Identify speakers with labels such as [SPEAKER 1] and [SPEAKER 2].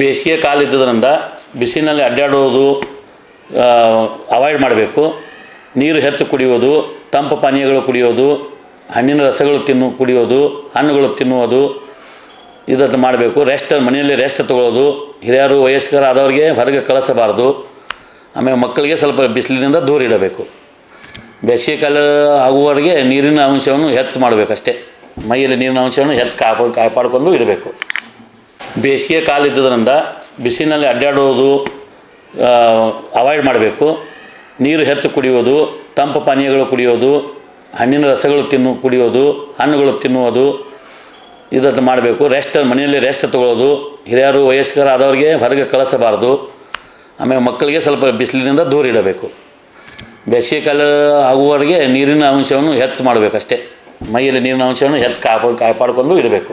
[SPEAKER 1] ಬೇಸಿಗೆ ಕಾಲ ಇದ್ದದರಿಂದ ಬಿಸಿಲಿನಲ್ಲಿ ಅಡ್ಡಾಡೋದು ಅವಾಯ್ಡ್ ಮಾಡಬೇಕು. ನೀರು ಹೆಚ್ಚು ಕುಡಿಯೋದು ತಂಪು ಪಾನೀಯಗಳು ಕುಡಿಯೋದು ಹಣ್ಣಿನ ರಸಗಳು ತಿನ್ನು ಕುಡಿಯೋದು ಹಣ್ಣುಗಳು ತಿನ್ನುವುದು, ಇದನ್ನು ಮಾಡಬೇಕು. ರೆಸ್ಟ್ ಮನೆಯಲ್ಲಿ ರೆಸ್ಟ್ ತೊಗೊಳ್ಳೋದು. ಹಿರಿಯರು ವಯಸ್ಕರಾದವ್ರಿಗೆ ಹೊರಗೆ ಕಳಿಸಬಾರ್ದು. ಆಮೇಲೆ ಮಕ್ಕಳಿಗೆ ಸ್ವಲ್ಪ ಬಿಸಿಲಿನಿಂದ ದೂರ ಇಡಬೇಕು. ಬೇಸಿಗೆ ಕಾಲ ಆಗುವವರೆಗೆ ನೀರಿನ ಅಂಶವನ್ನು ಹೆಚ್ಚು ಮಾಡಬೇಕಷ್ಟೇ. ಮೈಯಲ್ಲಿ ನೀರಿನ ಅಂಶವನ್ನು ಹೆಚ್ಚು ಕಾಪ, ಕಾಪಾಡಿಕೊಂಡು ಇಡಬೇಕು. ಬೇಸಿಗೆ ಕಾಲ ಇದ್ದದ್ರಿಂದ ಬಿಸಿಲಿನಲ್ಲಿ ಅಡ್ಡಾಡೋದು ಅವಾಯ್ಡ್ ಮಾಡಬೇಕು. ನೀರು ಹೆಚ್ಚು ಕುಡಿಯೋದು ತಂಪು ಪಾನೀಯಗಳು ಕುಡಿಯೋದು ಹಣ್ಣಿನ ರಸಗಳು ತಿನ್ನು ಕುಡಿಯೋದು ಹಣ್ಣುಗಳು ತಿನ್ನುವುದು, ಇದನ್ನು ಮಾಡಬೇಕು. ರೆಸ್ಟ್ ಮನೆಯಲ್ಲಿ ರೆಸ್ಟ್ ತೊಗೊಳ್ಳೋದು. ಹಿರಿಯರು ವಯಸ್ಕರಾದವ್ರಿಗೆ ಹೊರಗೆ ಕಳಿಸಬಾರ್ದು. ಆಮೇಲೆ ಮಕ್ಕಳಿಗೆ ಸ್ವಲ್ಪ ಬಿಸಿಲಿನಿಂದ ದೂರ ಇಡಬೇಕು. ಬೇಸಿಗೆ ಕಾಲ ಆಗುವವರೆಗೆ ನೀರಿನ ಅಂಶವನ್ನು ಹೆಚ್ಚು ಮಾಡಬೇಕಷ್ಟೇ. ಮೈಯಲ್ಲಿ ನೀರಿನ ಅಂಶವನ್ನು ಹೆಚ್ಚು ಕಾಪ ಕಾಪಾಡಿಕೊಂಡು ಇಡಬೇಕು.